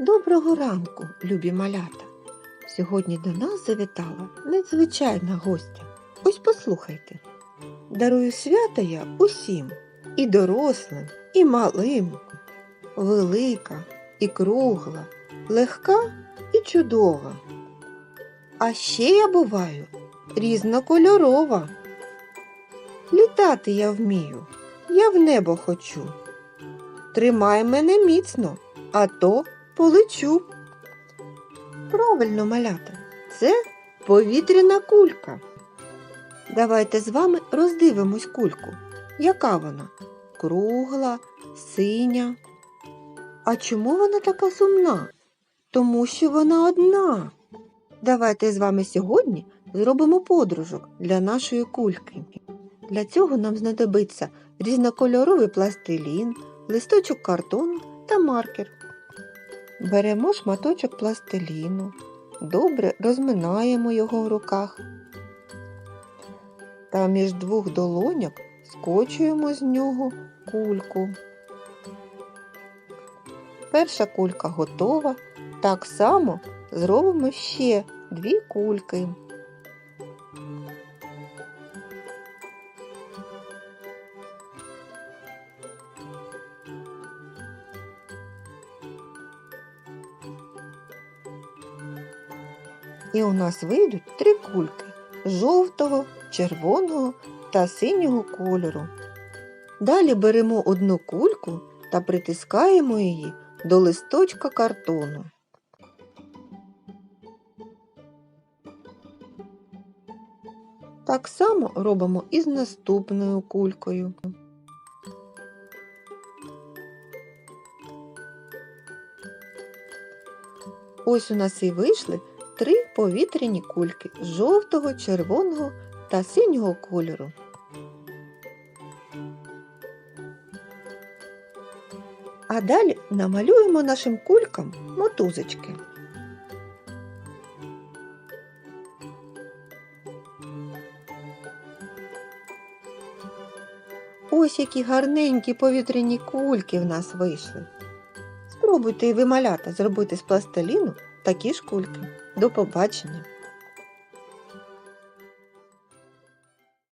Доброго ранку, любі малята. Сьогодні до нас завітала незвичайна гостя. Ось послухайте. Дарую свята я усім, і дорослим, і малим, велика і кругла, легка і чудова. А ще я буваю різнокольорова. Літати я вмію, я в небо хочу. Тримай мене міцно, а то полечу. Правильно, малята, це повітряна кулька. Давайте з вами роздивимось кульку. Яка вона? Кругла, синя. А чому вона така сумна? Тому що вона одна. Давайте з вами сьогодні зробимо подружок для нашої кульки. Для цього нам знадобиться різнокольоровий пластилін, листочок картону та маркер. Беремо шматочок пластиліну, добре розминаємо його в руках та між двох долоньок скочуємо з нього кульку. Перша кулька готова. Так само зробимо ще дві кульки. І у нас вийдуть три кульки жовтого, червоного та синього кольору. Далі беремо одну кульку та притискаємо її до листочка картону. Так само робимо і з наступною кулькою. Ось у нас і вийшли три повітряні кульки жовтого, червоного та синього кольору. А далі намалюємо нашим кулькам мотузочки. Ось які гарненькі повітряні кульки в нас вийшли. Спробуйте і ви малята зробити з пластиліну такі ж кульки. До побачення!